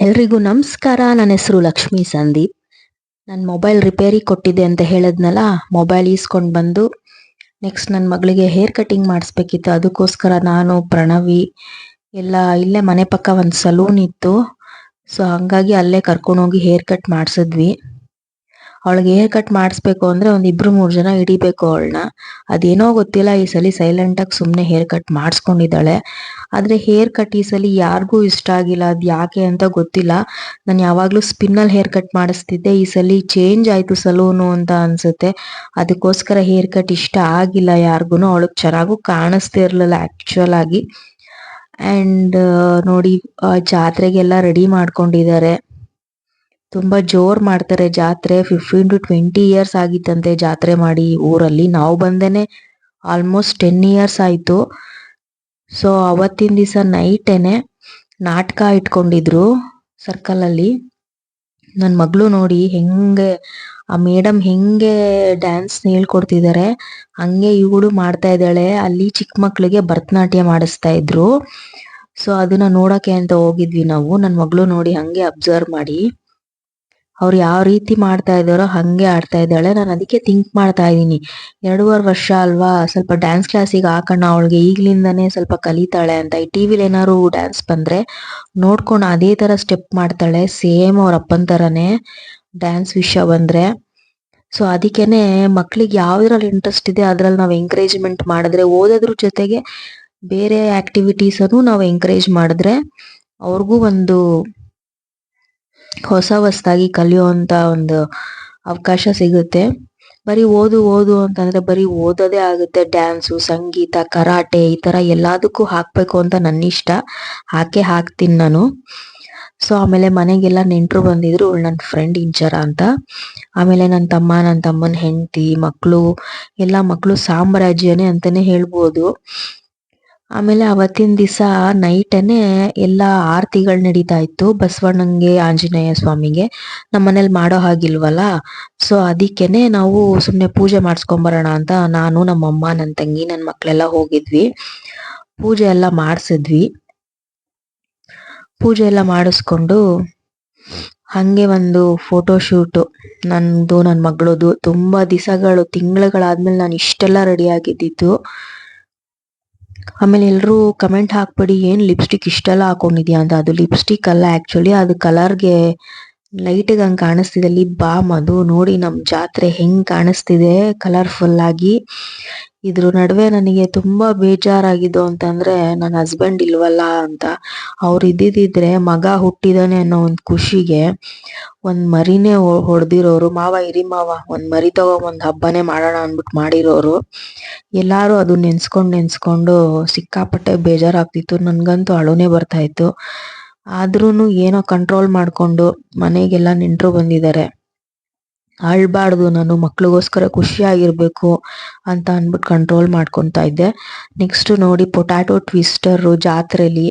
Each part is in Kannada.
ಎಲ್ರಿಗೂ ನಮಸ್ಕಾರ. ನನ್ನ ಹೆಸರು ಲಕ್ಷ್ಮಿ ಸಂದೀಪ್. ನನ್ನ ಮೊಬೈಲ್ ರಿಪೇರಿ ಕೊಟ್ಟಿದ್ದೆ ಅಂತ ಹೇಳಿದ್ನಲ್ಲ, ಮೊಬೈಲ್ ಈಸ್ಕೊಂಡು ಬಂದು ನೆಕ್ಸ್ಟ್ ನನ್ನ ಮಗಳಿಗೆ ಹೇರ್ ಕಟಿಂಗ್ ಮಾಡಿಸ್ಬೇಕಿತ್ತು. ಅದಕ್ಕೋಸ್ಕರ ನಾನು, ಪ್ರಣವಿ, ಎಲ್ಲ ಇಲ್ಲೇ ಮನೆ ಪಕ್ಕ ಒಂದು ಸಲೂನ್ ಇತ್ತು. ಸೊ, ಹಂಗಾಗಿ ಅಲ್ಲೇ ಕರ್ಕೊಂಡೋಗಿ ಹೇರ್ ಕಟ್ ಮಾಡಿಸಿದ್ವಿ. ಅವಳಿಗೆ ಹೇರ್ ಕಟ್ ಮಾಡಿಸ್ಬೇಕು ಅಂದ್ರೆ ಒಂದ್ ಇಬ್ರು ಮೂರ್ ಜನ ಹಿಡಿಬೇಕು ಅವಳನ್ನ. ಅದೇನೋ ಗೊತ್ತಿಲ್ಲ, ಈ ಸಲ ಸೈಲೆಂಟ್ ಆಗಿ ಸುಮ್ನೆ ಹೇರ್ ಕಟ್ ಮಾಡಿಸ್ಕೊಂಡಿದ್ದಾಳೆ. ಆದ್ರೆ ಹೇರ್ ಕಟ್ ಈ ಸಲ ಯಾರಿಗೂ ಇಷ್ಟ ಆಗಿಲ್ಲ, ಅದ್ ಯಾಕೆ ಅಂತ ಗೊತ್ತಿಲ್ಲ. ನಾನು ಯಾವಾಗ್ಲೂ ಸ್ಪಿನ್ನಲ್ ಹೇರ್ ಕಟ್ ಮಾಡಿಸ್ತಿದ್ದೆ, ಈ ಸಲ ಚೇಂಜ್ ಆಯ್ತು ಸಲೂನು ಅಂತ ಅನ್ಸುತ್ತೆ. ಅದಕ್ಕೋಸ್ಕರ ಹೇರ್ ಕಟ್ ಇಷ್ಟ ಆಗಿಲ್ಲ ಯಾರಿಗೂ ಅವಳಗ್ ಚೆನ್ನಾಗೂ ಕಾಣಿಸ್ತಿರ್ಲಿಲ್ಲ ಆಕ್ಚುಯಲ್ ಆಗಿ. ಅಂಡ್ ನೋಡಿ ಜಾತ್ರೆಗೆಲ್ಲ ರೆಡಿ ಮಾಡ್ಕೊಂಡಿದ್ದಾರೆ. ತುಂಬಾ ಜೋರ್ ಮಾಡ್ತಾರೆ. ಜಾತ್ರೆ ಫಿಫ್ಟೀನ್ ಟು ಟ್ವೆಂಟಿ ಇಯರ್ಸ್ ಆಗಿತ್ತಂತೆ ಜಾತ್ರೆ ಮಾಡಿ ಊರಲ್ಲಿ. ನಾವು ಬಂದೇನೆ ಆಲ್ಮೋಸ್ಟ್ ಟೆನ್ ಇಯರ್ಸ್ ಆಯ್ತು. ಸೊ ಅವತ್ತಿನ ದಿವಸ ನೈಟೇನೆ ನಾಟಕ ಇಟ್ಕೊಂಡಿದ್ರು ಸರ್ಕಲ್ ಅಲ್ಲಿ. ನನ್ ಮಗಳು ನೋಡಿ ಹೆಂಗೆ, ಆ ಮೇಡಮ್ ಹೆಂಗೆ ಡ್ಯಾನ್ಸ್ ಹೇಳ್ಕೊಡ್ತಿದ್ದಾರೆ ಹಂಗೆ ಇವಳು ಮಾಡ್ತಾ ಇದ್ದಾಳೆ. ಅಲ್ಲಿ ಚಿಕ್ಕ ಮಕ್ಕಳಿಗೆ ಭರತನಾಟ್ಯ ಮಾಡಿಸ್ತಾ ಇದ್ರು. ಸೊ ಅದನ್ನ ನೋಡಕ್ಕೆ ಅಂತ ಹೋಗಿದ್ವಿ ನಾವು. ನನ್ನ ಮಗಳು ನೋಡಿ ಹಂಗೆ ಅಬ್ಸರ್ವ್ ಮಾಡಿ. ಅವ್ರು ಯಾವ ರೀತಿ ಮಾಡ್ತಾ ಇದಾರೋ ಹಂಗೆ ಆಡ್ತಾ ಇದ್ದಾಳೆ. ನಾನು ಅದಕ್ಕೆ ಥಿಂಕ್ ಮಾಡ್ತಾ ಇದ್ದೀನಿ. ಎರಡೂವರೆ ವರ್ಷ ಅಲ್ವಾ? ಸ್ವಲ್ಪ ಡ್ಯಾನ್ಸ್ ಕ್ಲಾಸಿಗೆ ಹಾಕೋಣ ಅವಳಿಗೆ ಈಗಲಿಂದನೇ ಸ್ವಲ್ಪ ಕಲಿತಾಳೆ ಅಂತ. ಈ ಟಿ ವಿಲಿ ಏನಾದ್ರು ಡ್ಯಾನ್ಸ್ ಬಂದರೆ ನೋಡ್ಕೊಂಡು ಅದೇ ಥರ ಸ್ಟೆಪ್ ಮಾಡ್ತಾಳೆ. ಸೇಮ್ ಅವ್ರ ಅಪ್ಪನ ಥರನೇ ಡ್ಯಾನ್ಸ್ ವಿಷಯ ಬಂದರೆ. ಸೊ ಅದಕ್ಕೇನೆ ಮಕ್ಳಿಗೆ ಯಾವ್ದ್ರಲ್ಲಿ ಇಂಟ್ರೆಸ್ಟ್ ಇದೆ ಅದ್ರಲ್ಲಿ ನಾವು ಎಂಕರೇಜ್ಮೆಂಟ್ ಮಾಡಿದ್ರೆ ಓದೋದ್ರ ಜೊತೆಗೆ ಬೇರೆ ಆಕ್ಟಿವಿಟೀಸ್ ಅನ್ನು ನಾವು ಎಂಕರೇಜ್ ಮಾಡಿದ್ರೆ ಅವ್ರಿಗೂ ಒಂದು ಹೊಸ ಹೊಸದಾಗಿ ಕಲಿಯುವಂತ ಒಂದು ಅವಕಾಶ ಸಿಗುತ್ತೆ. ಬರೀ ಓದು ಓದು ಅಂತಂದ್ರೆ ಬರೀ ಓದೋದೇ ಆಗುತ್ತೆ. ಡ್ಯಾನ್ಸು ಸಂಗೀತ, ಕರಾಟೆ ಈ ತರ ಎಲ್ಲದಕ್ಕೂ ಹಾಕ್ಬೇಕು ಅಂತ ನನ್ನ ಇಷ್ಟ ಹಾಕೆ ಹಾಕ್ತೀನಿ ನಾನು. ಸೊ ಆಮೇಲೆ ಮನೆಗೆಲ್ಲ ನೆಂಟರು ಬಂದಿದ್ರು ನನ್ನ ಫ್ರೆಂಡ್ ಇಂಚರ ಅಂತ. ಆಮೇಲೆ ನನ್ನ ತಮ್ಮ ನನ್ನ ತಮ್ಮನ ಹೆಂಡತಿ ಮಕ್ಕಳು ಎಲ್ಲ ಮಕ್ಕಳು ಸಾಮ್ರಾಜ್ಯನೇ ಅಂತಾನೆ ಹೇಳ್ಬೋದು. ಆಮೇಲೆ ಅವತ್ತಿನ ದಿವಸ ನೈಟೇನೆ ಎಲ್ಲ ಆರತಿಗಳು ನಡೀತಾ ಇತ್ತು. ಬಸವಣ್ಣಂಗೆ, ಆಂಜನೇಯ ಸ್ವಾಮಿಗೆ. ನಮ್ಮ ಮನೇಲಿ ಮಾಡೋ ಹಾಗಿಲ್ವಲ್ಲ? ಸೊ ಅದಕ್ಕೇನೆ ನಾವು ಸುಮ್ಮನೆ ಪೂಜೆ ಮಾಡಿಸ್ಕೊಂಡ್ ಬರೋಣ ಅಂತ ನಾನು ನಮ್ಮಮ್ಮ ನನ್ನ ತಂಗಿ ನನ್ನ ಮಕ್ಕಳೆಲ್ಲ ಹೋಗಿದ್ವಿ. ಪೂಜೆ ಎಲ್ಲ ಮಾಡಿಸಿದ್ವಿ. ಪೂಜೆ ಎಲ್ಲ ಮಾಡಿಸ್ಕೊಂಡು ಹಂಗೆ ಒಂದು ಫೋಟೋ ಶೂಟು ನಂದು ನನ್ನ ಮಗಳದು, ತುಂಬ ದಿವಸಗಳು ತಿಂಗಳುಗಳಾದ್ಮೇಲೆ ನಾನು ಇಷ್ಟೆಲ್ಲ ರೆಡಿ ಆಗಿದ್ದಿದ್ದು. ಆಮೇಲೆ ಎಲ್ಲರೂ ಕಮೆಂಟ್ ಹಾಕ್ಬೇಡಿ, ಏನು ಲಿಪ್ಸ್ಟಿಕ್ ಇಷ್ಟೆಲ್ಲ ಹಾಕೊಂಡಿದ್ಯಾ ಅಂತ. ಅದು ಲಿಪ್ಸ್ಟಿಕ್ ಅಲ್ಲ ಆ್ಯಕ್ಚುಲಿ ಅದು ಕಲರ್ಗೆ ಲೈಟ್ ಹಂಗ್ ಕಾಣಿಸ್ತಿದೆ. ಅಲ್ಲಿ ಬಾಮ್ ಅದು ನೋಡಿ ನಮ್ ಜಾತ್ರೆ ಹೆಂಗ್ ಕಾಣಿಸ್ತಿದೆ ಕಲರ್ಫುಲ್ ಆಗಿ. ಇದ್ರ ನಡುವೆ ನನಗೆ ತುಂಬಾ ಬೇಜಾರಾಗಿದ್ದು ಅಂತಂದ್ರೆ ನನ್ನ ಹಸ್ಬೆಂಡ್ ಇಲ್ವಲ್ಲ ಅಂತ. ಅವ್ರು ಇದ್ದಿದ್ರೆ ಮಗ ಹುಟ್ಟಿದಾನೆ ಅನ್ನೋ ಒಂದ್ ಖುಷಿಗೆ ಒಂದ್ ಮರಿನೇ ಹೊಡೆದಿರೋರು, ಮಾವ ಇರಿ ಮಾವ, ಒಂದ್ ಮರಿ ತಗೋ ಒಂದ್ ಹಬ್ಬನೇ ಮಾಡೋಣ ಅಂದ್ಬಿಟ್ಟು ಮಾಡಿರೋರು. ಎಲ್ಲಾರು ಅದು ನೆನ್ಸ್ಕೊಂಡ್ ನೆನ್ಸ್ಕೊಂಡು ಸಿಕ್ಕಾಪಟ್ಟೆ ಬೇಜಾರಾಗ್ತಿತ್ತು. ನನ್ಗಂತೂ ಅಳುನೇ ಬರ್ತಾ ಇತ್ತು. ಆದ್ರೂನು ಏನೋ ಕಂಟ್ರೋಲ್ ಮಾಡ್ಕೊಂಡು ಮನೆಗೆಲ್ಲ ನೆಂಟರು ಬಂದಿದ್ದಾರೆ ಅಳ್ಬಾರ್ದು, ನಾನು ಮಕ್ಳಿಗೋಸ್ಕರ ಖುಷಿಯಾಗಿರ್ಬೇಕು ಅಂತ ಅನ್ಬಿಟ್ಟು ಕಂಟ್ರೋಲ್ ಮಾಡ್ಕೊತಾ ಇದ್ದೆ. ನೆಕ್ಸ್ಟ್ ನೋಡಿ ಪೊಟ್ಯಾಟೊ ಟ್ವಿಸ್ಟರ್ ಜಾತ್ರೆಲಿ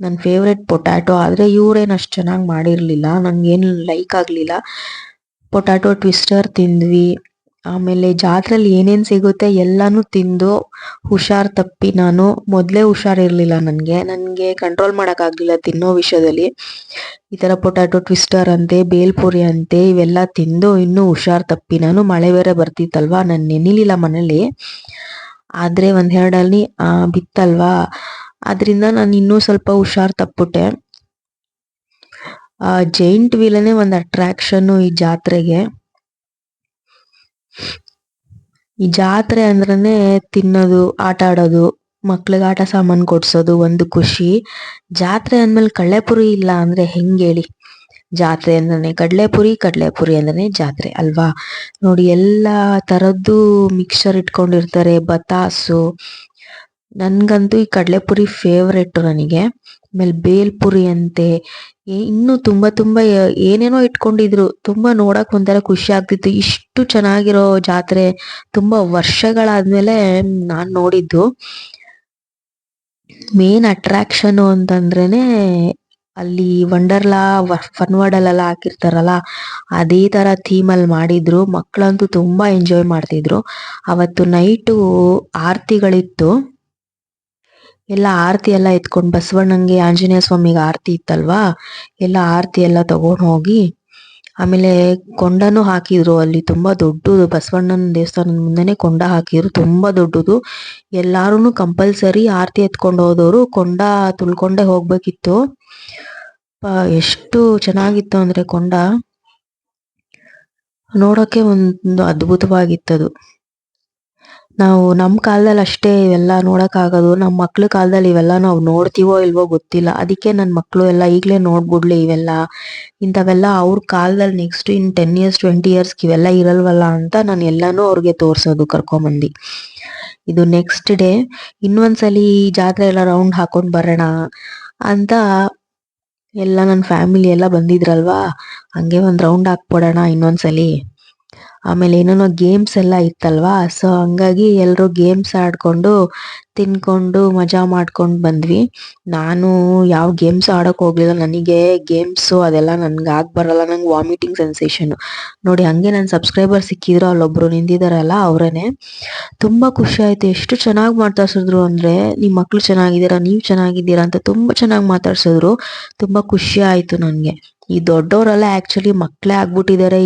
ನನ್ನ ಫೇವ್ರೆಟ್ ಪೊಟ್ಯಾಟೊ ಆದ್ರೆ ಇವ್ರೇನು ಅಷ್ಟು ಚೆನ್ನಾಗಿ ಮಾಡಿರ್ಲಿಲ್ಲ ಏನು ಲೈಕ್ ಆಗ್ಲಿಲ್ಲ. ಪೊಟ್ಯಾಟೊ ಟ್ವಿಸ್ಟರ್ ತಿಂದ್ವಿ. ಆಮೇಲೆ ಜಾತ್ರೆಲಿ ಏನೇನ್ ಸಿಗುತ್ತೆ ಎಲ್ಲಾನು ತಿಂದು ಹುಷಾರ್ ತಪ್ಪಿ ನಾನು ಮೊದಲೇ ಹುಷಾರಿರ್ಲಿಲ್ಲ ನನಗೆ. ನನಗೆ ಕಂಟ್ರೋಲ್ ಮಾಡಕ್ ಆಗ್ಲಿಲ್ಲ ತಿನ್ನೋ ವಿಷಯದಲ್ಲಿ. ಈ ತರ ಪೊಟ್ಯಾಟೊ ಟ್ವಿಸ್ಟರ್ ಅಂತೆ ಬೇಲ್ಪುರಿ ಅಂತೆ, ಇವೆಲ್ಲ ತಿಂದು ಇನ್ನು ಹುಷಾರ್ ತಪ್ಪಿ ನಾನು ಮಳೆ ಬೇರೆ ಬರ್ತಿತ್ತಲ್ವಾ ನಾನು ನೆನಿಲಿಲ್ಲ ಮನೇಲಿ. ಆದ್ರೆ ಒಂದು ಎರಡಲ್ಲಿ ಬಿತ್ತಲ್ವಾ? ಅದರಿಂದ ನಾನು ಇನ್ನೂ ಸ್ವಲ್ಪ ಹುಷಾರ್ ತಪ್ಪುಟ್ಟೆ. ಆ, ಜೈಂಟ್ ವೀಲನೇ ಒಂದು ಅಟ್ರಾಕ್ಷನ್ ಈ ಜಾತ್ರೆಗೆ. ಈ ಜಾತ್ರೆ ಅಂದ್ರೇನೆ ತಿನ್ನೋದು, ಆಟ ಆಡೋದು, ಮಕ್ಳಿಗೆ ಆಟ ಸಾಮಾನ್ ಕೊಡ್ಸೋದು ಒಂದು ಖುಷಿ. ಜಾತ್ರೆ ಅಂದ್ಮೇಲೆ ಕಡಲೆಪುರಿ ಇಲ್ಲ ಅಂದ್ರೆ ಹೆಂಗ್ ಹೇಳಿ? ಜಾತ್ರೆ ಅಂದ್ರೇನೆ ಕಡ್ಲೆಪುರಿ ಕಡ್ಲೆಪುರಿ ಅಂದ್ರೆ ಜಾತ್ರೆ, ಅಲ್ವಾ? ನೋಡಿ, ಎಲ್ಲಾ ತರದ್ದು ಮಿಕ್ಸರ್ ಇಟ್ಕೊಂಡಿರ್ತಾರೆ, ಬತಾಸು. ನನ್ಗಂತೂ ಈ ಕಡಲೆಪುರಿ ಫೇವ್ರೆಟ್ ನನಗೆ. ಆಮೇಲೆ ಬೇಲ್ಪುರಿ ಅಂತೆ ಇನ್ನು ತುಂಬಾ ತುಂಬಾ ಏನೇನೋ ಇಟ್ಕೊಂಡಿದ್ರು. ತುಂಬಾ ನೋಡಕ್ ಒಂಥರ ಖುಷಿ ಆಗ್ತಿತ್ತು. ಇಷ್ಟು ಚೆನ್ನಾಗಿರೋ ಜಾತ್ರೆ ತುಂಬಾ ವರ್ಷಗಳಾದ್ಮೇಲೆ ನಾನ್ ನೋಡಿದ್ದು. ಮೇನ್ ಅಟ್ರಾಕ್ಷನ್ ಅಂತಂದ್ರೇನೆ ಅಲ್ಲಿ ವಂಡರ್ಲಾ ಫನ್ ವರ್ಡ್ ಅಲ್ಲೆಲ್ಲ ಹಾಕಿರ್ತಾರಲ್ಲ, ಅದೇ ತರ ಥೀಮ್ ಅಲ್ಲಿ ಮಾಡಿದ್ರು. ಮಕ್ಕಳಂತೂ ತುಂಬಾ ಎಂಜಾಯ್ ಮಾಡ್ತಿದ್ರು. ಅವತ್ತು ನೈಟು ಆರ್ತಿಗಳಿತ್ತು. ಎಲ್ಲ ಆರತಿ ಎಲ್ಲ ಎತ್ಕೊಂಡು ಬಸವಣ್ಣಂಗೆ ಆಂಜನೇಯ ಸ್ವಾಮಿಗೆ ಆರತಿ ಇತ್ತಲ್ವಾ? ಎಲ್ಲ ಆರತಿ ಎಲ್ಲ ತಗೊಂಡು ಹೋಗಿ ಆಮೇಲೆ ಕೊಂಡನು ಹಾಕಿದ್ರು ಅಲ್ಲಿ ತುಂಬಾ ದೊಡ್ಡದು ಬಸವಣ್ಣನ ದೇವಸ್ಥಾನದ ಮುಂದೆನೆ ಕೊಂಡ ಹಾಕಿದ್ರು, ತುಂಬಾ ದೊಡ್ಡದು. ಎಲ್ಲಾರು ಕಂಪಲ್ಸರಿ ಆರತಿ ಎತ್ಕೊಂಡು ಹೋದವರು ಕೊಂಡ ತುಳ್ಕೊಂಡೇ ಹೋಗ್ಬೇಕಿತ್ತು. ಎಷ್ಟು ಚೆನ್ನಾಗಿತ್ತು ಅಂದ್ರೆ ಕೊಂಡ ನೋಡೋಕೆ ಒಂದು ಅದ್ಭುತವಾಗಿತ್ತದು. ನಾವು ನಮ್ಮ ಕಾಲದಲ್ಲಿ ಅಷ್ಟೇ ಇವೆಲ್ಲ ನೋಡೋಕ್ಕಾಗೋದು ನಮ್ಮ ನಮ್ ಮಕ್ಳ ಕಾಲದಲ್ಲಿ ಇವೆಲ್ಲ ನಾವು ನೋಡ್ತೀವೋ ಇಲ್ವೋ ಗೊತ್ತಿಲ್ಲ. ಅದಕ್ಕೆ ನನ್ನ ಮಕ್ಕಳು ಎಲ್ಲ ಈಗಲೇ ನೋಡ್ಬಿಡ್ಲಿ ಇವೆಲ್ಲ. ಇಂಥವೆಲ್ಲ ಅವ್ರ ಕಾಲದಲ್ಲಿ next in ten years twenty ಇಯರ್ಸ್ಗೆ ಇವೆಲ್ಲ ಇರಲ್ವಲ್ಲ ಅಂತ ನಾನು ಎಲ್ಲನೂ ಅವ್ರಿಗೆ ತೋರಿಸೋದು ಕರ್ಕೊಂಬಂದು. ಇದು ನೆಕ್ಸ್ಟ್ ಡೇ ಇನ್ನೊಂದ್ಸಲಿ ಜಾತ್ರೆ ಎಲ್ಲ ರೌಂಡ್ ಹಾಕೊಂಡು ಬರೋಣ ಅಂತ ಎಲ್ಲ ನನ್ನ ಫ್ಯಾಮಿಲಿ ಎಲ್ಲ ಬಂದಿದ್ರಲ್ವಾ? ಹಂಗೆ ಒಂದು ರೌಂಡ್ ಹಾಕ್ಬಿಡೋಣ ಇನ್ನೊಂದ್ಸಲಿ. ಆಮೇಲೆ ಏನೇನೋ ಗೇಮ್ಸ್ ಎಲ್ಲ ಇತ್ತಲ್ವಾ? ಸೊ ಹಂಗಾಗಿ ಎಲ್ಲರೂ ಗೇಮ್ಸ್ ಆಡ್ಕೊಂಡು, ತಿನ್ಕೊಂಡು, ಮಜಾ ಮಾಡ್ಕೊಂಡು ಬಂದ್ವಿ. ನಾನು ಯಾವ ಗೇಮ್ಸ್ ಆಡಕ್ ಹೋಗ್ಲಿಲ್ಲ. ನನಗೆ ಗೇಮ್ಸ್ ಅದೆಲ್ಲ ನನಗೆ ಆಗ್ ಬರಲ್ಲ. ನಂಗೆ ವಾಮಿಟಿಂಗ್ ಸೆನ್ಸೇಷನ್ ನೋಡಿ, ಹಂಗೆ ನನ್ನ ಸಬ್ಸ್ಕ್ರೈಬರ್ ಸಿಕ್ಕಿದ್ರು, ಅಲ್ಲೊಬ್ರು ನಿಂದಿದಾರಲ್ಲ ಅವ್ರೇನೆ. ತುಂಬಾ ಖುಷಿ ಆಯ್ತು. ಎಷ್ಟು ಚೆನ್ನಾಗಿ ಮಾತಾಡ್ಸಿದ್ರು ಅಂದ್ರೆ ನಿಮ್ಮ ಮಕ್ಕಳು ಚೆನ್ನಾಗಿದ್ದೀರಾ? ನೀವು ಚೆನ್ನಾಗಿದ್ದೀರಾ? ಅಂತ ತುಂಬಾ ಚೆನ್ನಾಗಿ ಮಾತಾಡ್ಸಿದ್ರು. ತುಂಬಾ ಖುಷಿ ಆಯಿತು ನನಗೆ. ಈ ದೊಡ್ಡವರೆಲ್ಲ ಆಕ್ಚುಲಿ ಮಕ್ಕಳೇ ಆಗ್ಬಿಟ್ಟಿದ್ದಾರೆ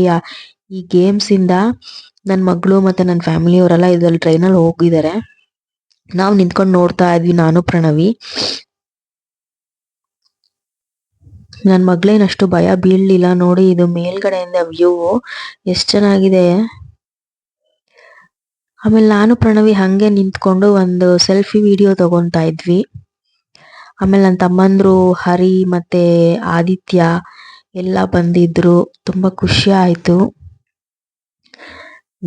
ಈ ಗೇಮ್ಸ್ ಇಂದ ನನ್ ಮಗಳು ಮತ್ತೆ ನನ್ ಫ್ಯಾಮಿಲಿ ಅವರೆಲ್ಲ ಇದ್ರಲ್ಲಿ ಟ್ರೈನ್ ಹೋಗಿದ್ದಾರೆ ನಾವು ನಿಂತ್ಕೊಂಡು ನೋಡ್ತಾ ಇದ್ವಿ ನಾನು, ಪ್ರಣವಿ. ನನ್ ಮಗಳೇನ್ ಅಷ್ಟು ಭಯ ಬೀಳ್ಲಿಲ್ಲ ನೋಡಿ, ಇದು ಮೇಲ್ಗಡೆಯಿಂದ ವ್ಯೂ ಎಷ್ಟ್ ಚೆನ್ನಾಗಿದೆ. ಆಮೇಲೆ ನಾನು, ಪ್ರಣವಿ ಹಂಗೆ ನಿಂತ್ಕೊಂಡು ಒಂದು ಸೆಲ್ಫಿ ವಿಡಿಯೋ ತಗೊಂತಾ ಇದ್ವಿ. ಆಮೇಲೆ ನನ್ನ ತಮ್ಮಂದ್ರು ಹರಿ ಮತ್ತೆ ಆದಿತ್ಯ ಎಲ್ಲ ಬಂದಿದ್ರು. ತುಂಬಾ ಖುಷಿ ಆಯ್ತು.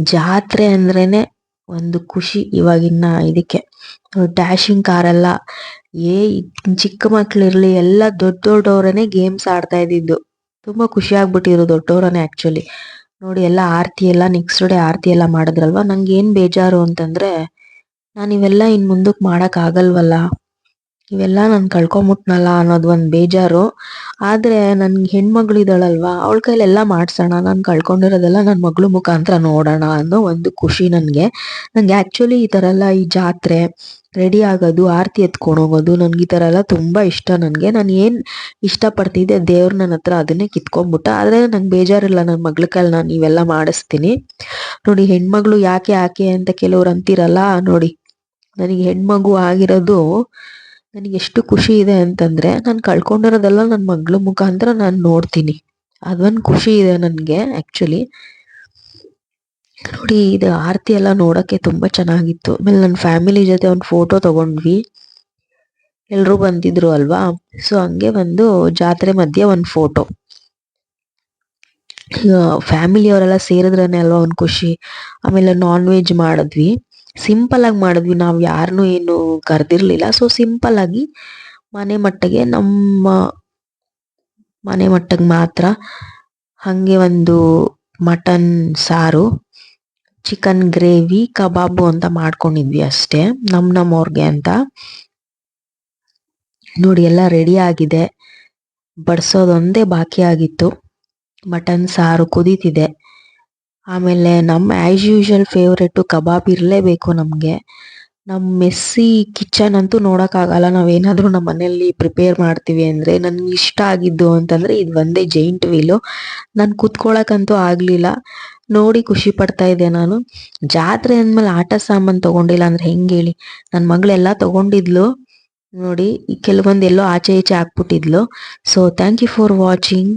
ಜಾತ್ರೆ ಅಂದ್ರೇನೆ ಒಂದು ಖುಷಿ ಇವಾಗಿನ್ನ ಇದಕ್ಕೆ. ಡ್ಯಾಶಿಂಗ್ ಕಾರ್ ಎಲ್ಲ, ಏ ಚಿಕ್ಕ ಮಕ್ಳು ಇರ್ಲಿ ಎಲ್ಲ ದೊಡ್ಡ ದೊಡ್ಡವರೇನೆ ಗೇಮ್ಸ್ ಆಡ್ತಾ ಇದ್ದಿದ್ದು. ತುಂಬಾ ಖುಷಿ ಆಗ್ಬಿಟ್ಟಿರೋ ದೊಡ್ಡವರನ್ನೇ ಆಕ್ಚುಲಿ ನೋಡಿ, ಎಲ್ಲ ಆರತಿ ಎಲ್ಲ ನೆಕ್ಸ್ಟ್ ಡೇ ಆರತಿ ಎಲ್ಲ ಮಾಡಿದ್ರಲ್ವಾ? ನಂಗೆ ಏನ್ ಬೇಜಾರು ಅಂತಂದ್ರೆ, ನಾನು ಇವೆಲ್ಲ ಇನ್ ಮುಂದಕ್ಕೆ ಮಾಡಕ್ ಆಗಲ್ವಲ್ಲ. ಇವೆಲ್ಲ ನಾನ್ ಕಳ್ಕೊಂಬಿಟ್ನಲ್ಲ ಅನ್ನೋದು ಒಂದ್ ಬೇಜಾರು. ಆದ್ರೆ ನನ್ ಹೆಣ್ಮಗಳು ಇದಾಳಲ್ವಾ ಅವಳ ಕೈಲಿ ಎಲ್ಲ ಮಾಡ್ಸೋಣ, ನಾನ್ ಕಳ್ಕೊಂಡಿರೋದೆಲ್ಲ ನನ್ ಮಗಳ ಮುಖಾಂತರ ನೋಡೋಣ ಅನ್ನೋ ಒಂದು ಖುಷಿ ನನ್ಗೆ. ನಂಗೆ ಆಕ್ಚುಲಿ ಈ ತರ ಎಲ್ಲ ಈ ಜಾತ್ರೆ ರೆಡಿ ಆಗೋದು, ಆರತಿ ಎತ್ಕೊಂಡು ಹೋಗೋದು ನನ್ಗೆ ಈ ತರ ಎಲ್ಲ ತುಂಬಾ ಇಷ್ಟ ನನ್ಗೆ. ನಾನು ಏನ್ ಇಷ್ಟ ಪಡ್ತಿದ್ದೆ ದೇವ್ರ ನನ್ನ ಹತ್ರ ಅದನ್ನೇ ಕಿತ್ಕೊಂಡ್ಬಿಟ್ಟ ಆದ್ರೆ ನಂಗೆ ಬೇಜಾರಿಲ್ಲ ನನ್ನ ಮಗಳ ಕೈಲಿ ನಾನು ಇವೆಲ್ಲ ಮಾಡಿಸ್ತೀನಿ. ನೋಡಿ ಹೆಣ್ಮಗಳು ಯಾಕೆ ಯಾಕೆ ಅಂತ ಕೆಲವ್ರು ಅಂತಿರಲ್ಲ, ನೋಡಿ. ನನಗೆ ಹೆಣ್ಮಗು ಆಗಿರೋದು ನನಗೆ ಎಷ್ಟು ಖುಷಿ ಇದೆ ಅಂತಂದ್ರೆ ನಾನು ಕಳ್ಕೊಂಡಿರೋದೆಲ್ಲ ನನ್ನ ಮಗಳ ಮುಖಾಂತರ ನಾನು ನೋಡ್ತೀನಿ. ಅದೊಂದು ಖುಷಿ ಇದೆ ನನಗೆ ಆ್ಯಕ್ಚುಲಿ ನೋಡಿ ಇದು ಆರತಿ ಎಲ್ಲ ನೋಡೋಕ್ಕೆ ತುಂಬ ಚೆನ್ನಾಗಿತ್ತು. ಆಮೇಲೆ ನನ್ನ ಫ್ಯಾಮಿಲಿ ಜೊತೆ ಒಂದು ಫೋಟೋ ತಗೊಂಡ್ವಿ. ಎಲ್ಲರೂ ಬಂದಿದ್ರು ಅಲ್ವಾ? ಸೊ ಹಂಗೆ ಒಂದು ಜಾತ್ರೆ ಮಧ್ಯೆ ಒಂದು ಫೋಟೋ ಫ್ಯಾಮಿಲಿಯವರೆಲ್ಲ ಸೇರಿದ್ರೇ ಅಲ್ವಾ ಒಂದು ಖುಷಿ? ಆಮೇಲೆ ನಾನ್ ವೆಜ್ ಮಾಡಿದ್ವಿ. ಸಿಂಪಲ್ ಆಗಿ ಮಾಡಿದ್ವಿ. ನಾವು ಯಾರನ್ನೂ ಏನು ಕರೆದಿರ್ಲಿಲ್ಲ. ಸೊ ಸಿಂಪಲ್ ಆಗಿ ಮನೆ ಮಟ್ಟಿಗೆ ನಮ್ಮ ಮನೆ ಮಟ್ಟಿಗೆ ಮಾತ್ರ ಹಂಗೆ ಒಂದು ಮಟನ್ ಸಾರು, ಚಿಕನ್ ಗ್ರೇವಿ, ಕಬಾಬು ಅಂತ ಮಾಡ್ಕೊಂಡಿದ್ವಿ ಅಷ್ಟೇ. ನಮ್ ನಮ್ಮವ್ರಿಗೆ ಅಂತ. ನೋಡಿ, ಎಲ್ಲ ರೆಡಿ ಆಗಿದೆ. ಬಡ್ಸೋದೊಂದೇ ಬಾಕಿ ಆಗಿತ್ತು. ಮಟನ್ ಸಾರು ಕುದೀತಿದೆ. ಆಮೇಲೆ ನಮ್ಮ ಆಸ್ ಯೂಶುವಲ್ ಫೇವ್ರೇಟು ಕಬಾಬ್ ಇರಲೇಬೇಕು ನಮಗೆ. ನಮ್ಮ ಮೆಸ್ಸಿ ಕಿಚನ್ ಅಂತೂ ನೋಡೋಕ್ಕಾಗಲ್ಲ, ನಾವೇನಾದರೂ ನಮ್ಮ ಮನೆಯಲ್ಲಿ ಪ್ರಿಪೇರ್ ಮಾಡ್ತೀವಿ ಅಂದರೆ ನನಗೆ ಇಷ್ಟ ಆಗಿದ್ದು ಅಂತಂದರೆ ಇದು ಒಂದೇ ಜೈಂಟ್ ವೀಲು ನಾನು ಕೂತ್ಕೊಳ್ಳೋಕ್ಕಂತೂ ಆಗಲಿಲ್ಲ. ನೋಡಿ ಖುಷಿ ಪಡ್ತಾ ಇದ್ದೆ ನಾನು. ಜಾತ್ರೆ ಅಂದಮೇಲೆ ಆಟ ಸಾಮಾನು ತಗೊಂಡಿಲ್ಲ ಅಂದ್ರೆ ಹೆಂಗೆ ಹೇಳಿ? ನನ್ನ ಮಗಳೆಲ್ಲ ತಗೊಂಡಿದ್ಲು. ನೋಡಿ ಕೆಲವೊಂದು ಎಲ್ಲೋ ಆಚೆ ಈಚೆ ಹಾಕ್ಬಿಟ್ಟಿದ್ಲು so thank you for watching